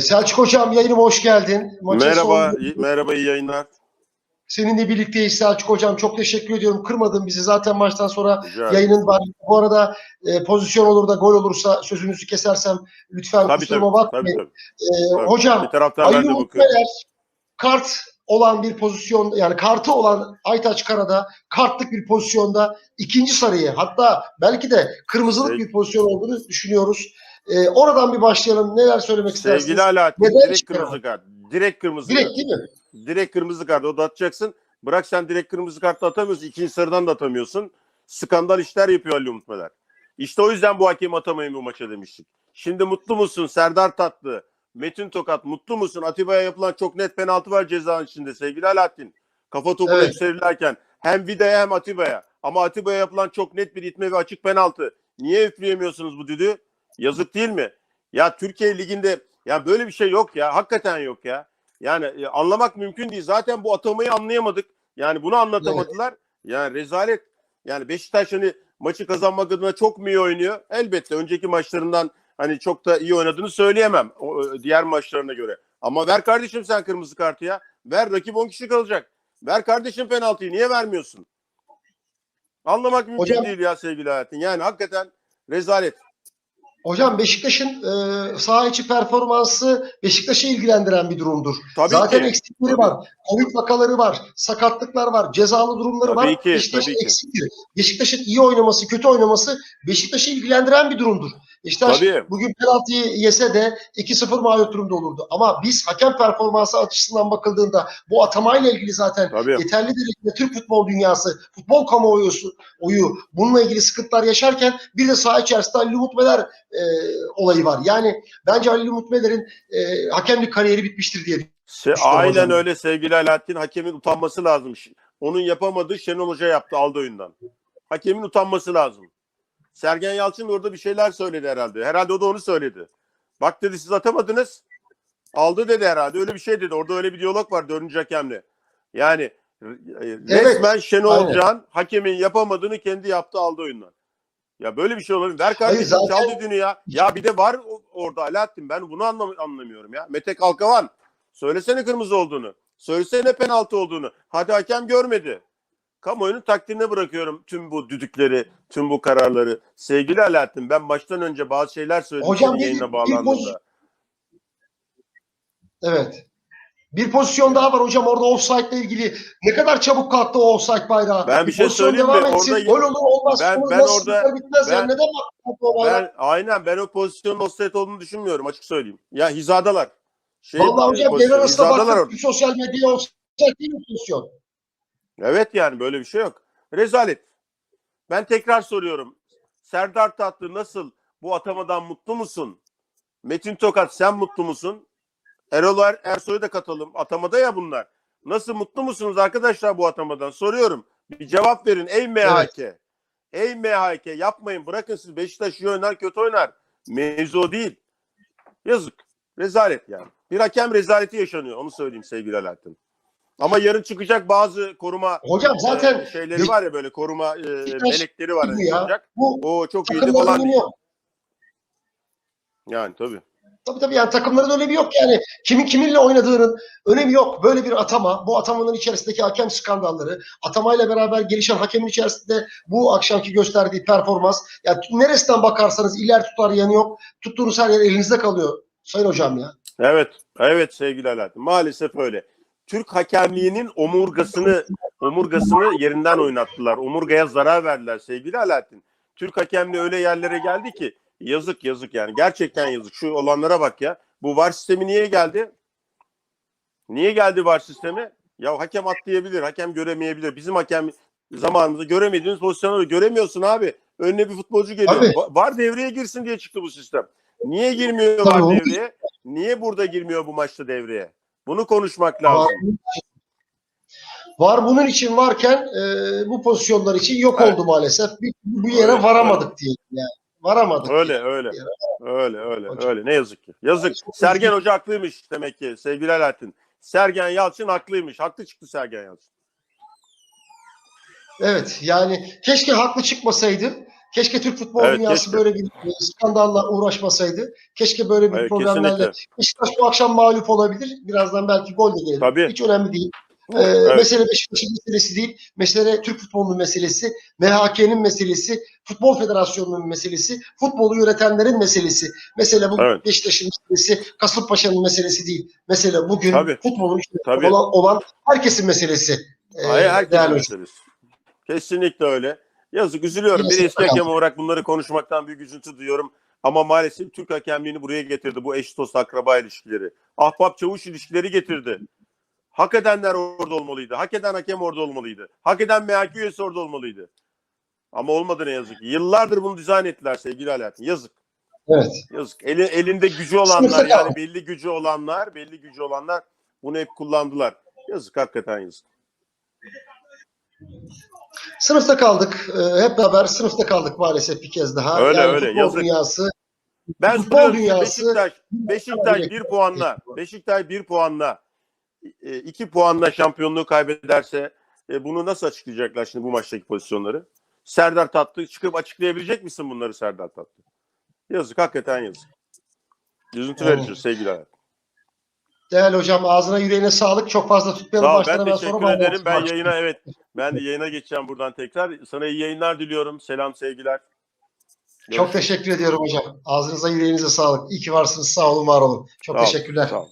Selçuk Hocam yayınıma hoş geldin. Maçın Merhaba, iyi- merhaba iyi yayınlar. Seninle birlikteyiz Selçuk Hocam. Çok teşekkür ediyorum. Kırmadın bizi. Zaten maçtan sonra Rica yayının var. Bu arada e, pozisyon olur da gol olursa sözünüzü kesersem lütfen Tabii tabii, kusuruma tabii, bakmayın. tabii. E, tabii. hocam bakıyorum. Mutmeler kart olan bir pozisyon yani kartı olan Aytaç Karada kartlık bir pozisyonda ikinci sarıyı hatta belki de kırmızılık Sevgi- bir pozisyon olduğunu düşünüyoruz. E, oradan bir başlayalım. Neler söylemek istersiniz? Sevgili Alaaddin, Neden direkt çıkaralım? kırmızı kart. Direkt kırmızı Direkt kart. değil mi? Direkt kırmızı kart. O da atacaksın. Bırak sen direkt kırmızı kartla atamıyorsun. İkinci sarıdan da atamıyorsun. Skandal işler yapıyor Ali Umutmeler. İşte o yüzden bu hakemi atamayın bu maça demiştik. Şimdi mutlu musun Serdar Tatlı? Metin Tokat mutlu musun? Atiba'ya yapılan çok net penaltı var cezanın içinde sevgili Alaaddin. Kafa topu Evet. hep serilirken hem Vida'ya hem Atiba'ya. Ama Atiba'ya yapılan çok net bir itme ve açık penaltı. Niye üfleyemiyorsunuz bu düdüğü? Yazık değil mi? Ya Türkiye Ligi'nde ya böyle bir şey yok ya. Hakikaten yok ya. Yani e, anlamak mümkün değil. Zaten bu atamayı anlayamadık. Yani bunu anlatamadılar. Yani rezalet. Yani Beşiktaş hani maçı kazanmak adına çok mu iyi oynuyor? Elbette önceki maçlarından hani çok da iyi oynadığını söyleyemem. O, e, diğer maçlarına göre. Ama ver kardeşim sen kırmızı kartı ya. Ver rakip 10 kişi kalacak. Ver kardeşim penaltıyı. Niye vermiyorsun? Anlamak mümkün Hocam- değil ya sevgili hayatın. Yani hakikaten rezalet. Hocam Beşiktaş'ın e, saha içi performansı Beşiktaş'ı ilgilendiren bir durumdur. Tabii Zaten ki. eksikleri Tabii. var. Covid vakaları var. Sakatlıklar var. Cezalı durumları Tabii var. ki, Beşiktaş tabii ki. eksiktir. Beşiktaş'ın iyi oynaması, kötü oynaması Beşiktaş'ı ilgilendiren bir durumdur. Beşiktaş Tabii. bugün penaltıyı yese de 2-0 mağlup durumda olurdu. Ama biz hakem performansı açısından bakıldığında bu atamayla ilgili zaten Tabii. yeterli derecede Türk futbol dünyası, futbol kamuoyu oyu bununla ilgili sıkıntılar yaşarken bir de saha içerisinde Ali Umutmeler e, olayı var. Yani bence Ali Umutmeler'in e, hakemlik kariyeri bitmiştir diye Se- Aynen öyle sevgili Alaaddin. Hakemin utanması lazım. Onun yapamadığı Şenol Hoca yaptı aldı oyundan. Hakemin utanması lazım. Sergen Yalçın da orada bir şeyler söyledi herhalde. Herhalde o da onu söyledi. Bak dedi siz atamadınız. Aldı dedi herhalde. Öyle bir şey dedi. Orada öyle bir diyalog var dördüncü hakemle. Yani e, resmen Şenol aynen. Hoca'nın hakemin yapamadığını kendi yaptı aldı oyundan. Ya böyle bir şey olabilir. Ver kardeşim zaten- çal düdüğünü ya. Ya bir de var orada Alaaddin. Ben bunu anlam- anlamıyorum ya. Mete Kalkavan. Söylesene kırmızı olduğunu. Söylesene penaltı olduğunu. Hadi hakem görmedi. Kamuoyunun takdirine bırakıyorum tüm bu düdükleri, tüm bu kararları. Sevgili Alaaddin ben baştan önce bazı şeyler söyledim Hocam bir- yayına bir bağlandığımda. poz- Evet. Bir pozisyon daha var hocam orada offside ile ilgili. Ne kadar çabuk kalktı o offside bayrağı. Ben bir şey pozisyon söyleyeyim mi? Orada- Gol olur olmaz. Ben- ben nasıl orada- bitmez ben- yani. Neden bayrağı? Ben aynen ben o pozisyonun offside olduğunu düşünmüyorum açık söyleyeyim. Ya hizadalar. Şey, Vallahi hocam pozisyon, devre arasında. Bir sosyal medyaya offside değil mi pozisyon? Evet yani böyle bir şey yok. Rezalet. Ben tekrar soruyorum. Serdar Tatlı nasıl? Bu atamadan mutlu musun? Metin Tokat sen mutlu musun? Erol Er- Ersoy'u da katalım. Atamada ya bunlar. Nasıl mutlu musunuz arkadaşlar bu atamadan? Soruyorum. Bir cevap verin ey MHK. Ey MHK yapmayın bırakın siz Beşiktaş iyi oynar kötü oynar. Mevzu değil. Yazık. Rezalet yani. Bir hakem rezaleti yaşanıyor. Onu söyleyeyim sevgili Alaaddin. Ama yarın çıkacak bazı koruma Hocam zaten e, şeyleri var ya böyle koruma e, melekleri var. hani ya. çıkacak. bu O çok iyiydi falan. Yani tabii. Tabii tabii yani takımların önemi yok yani. Kimin kiminle oynadığının önemi yok. Böyle bir atama, bu atamanın içerisindeki hakem skandalları, atamayla beraber gelişen hakemin içerisinde bu akşamki gösterdiği performans. Yani neresinden bakarsanız iler tutar yanı yok. Tuttuğunuz her yer elinizde kalıyor. Sayın hocam ya. Evet. Evet sevgili Alaaddin. Maalesef öyle. Türk hakemliğinin omurgasını omurgasını yerinden oynattılar. Omurgaya zarar verdiler sevgili Alaaddin. Türk hakemliği öyle yerlere geldi ki yazık yazık yani. Gerçekten yazık. Şu olanlara bak ya. Bu VAR sistemi niye geldi? Niye geldi VAR sistemi? Ya hakem atlayabilir, hakem göremeyebilir. Bizim hakem zamanımızda göremediğimiz pozisyonları göremiyorsun abi. Önüne bir futbolcu geliyor. Va- VAR devreye girsin diye çıktı bu sistem. Niye girmiyor Tabii, VAR devreye? Niye burada girmiyor bu maçta devreye? Bunu konuşmak lazım. var bunun için varken e, bu pozisyonlar için yok Evet. oldu maalesef. Bir, bu yere Öyle, varamadık diyelim yani. Varamadık. Öyle öyle. Öyle öyle Hocam. öyle. Ne yazık ki. Yazık. Sergen Hoca haklıymış demek ki sevgili Alaaddin. Sergen Yalçın haklıymış. Haklı çıktı Sergen Yalçın. Evet yani keşke haklı çıkmasaydı. Keşke Türk futbol Evet, dünyası keşke. böyle bir skandalla uğraşmasaydı. Keşke böyle bir Evet, problemlerle. Beşiktaş bu akşam mağlup olabilir. Birazdan belki gol de gelir. Tabii. Hiç önemli değil. Ee, Evet. Mesele Beşiktaş'ın meselesi değil. Mesele Türk futbolunun meselesi. MHK'nin meselesi. Futbol Federasyonu'nun meselesi. Futbolu yönetenlerin meselesi. Mesele bu Evet. Beşiktaş'ın meselesi. Kasımpaşa'nın meselesi değil. Mesele bugün Tabii. futbolun Tabii. olan, olan herkesin meselesi. Ee, Hayır herkesin değerli hocam. meselesi. Kesinlikle öyle. Yazık üzülüyorum. Bir eski hakem olarak bunları konuşmaktan büyük üzüntü duyuyorum. Ama maalesef Türk hakemliğini buraya getirdi. Bu eş dost akraba ilişkileri. Ahbap çavuş ilişkileri getirdi. Hak edenler orada olmalıydı. Hak eden hakem orada olmalıydı. Hak eden MHK üyesi orada olmalıydı. Ama olmadı ne yazık ki. Yıllardır bunu dizayn ettiler sevgili Alaaddin. Yazık. Evet. Yazık. Eli, elinde gücü olanlar yani belli gücü olanlar, belli gücü olanlar bunu hep kullandılar. Yazık hakikaten yazık. Sınıfta kaldık. Ee, hep beraber sınıfta kaldık maalesef bir kez daha. Öyle, yani öyle, Futbol yazık. dünyası Ben Futbol dünyası- Beşiktaş, Beşiktaş bir puanla, Beşiktaş bir puanla, e, iki puanla şampiyonluğu kaybederse e, bunu nasıl açıklayacaklar şimdi bu maçtaki pozisyonları? Serdar Tatlı çıkıp açıklayabilecek misin bunları Serdar Tatlı? Yazık, hakikaten yazık. Üzüntü Evet. verici sevgiler. Değerli hocam ağzına yüreğine sağlık. Çok fazla tutmayalım Sağ başlarına. ben Ben teşekkür sonra ederim. Ben yayına evet, ben de yayına geçeceğim buradan tekrar. Sana iyi yayınlar diliyorum. Selam, sevgiler. Çok teşekkür ediyorum hocam. Ağzınıza yüreğinize sağlık. İyi ki varsınız. Sağ olun, var olun. Çok Sağ teşekkürler. Sağ ol.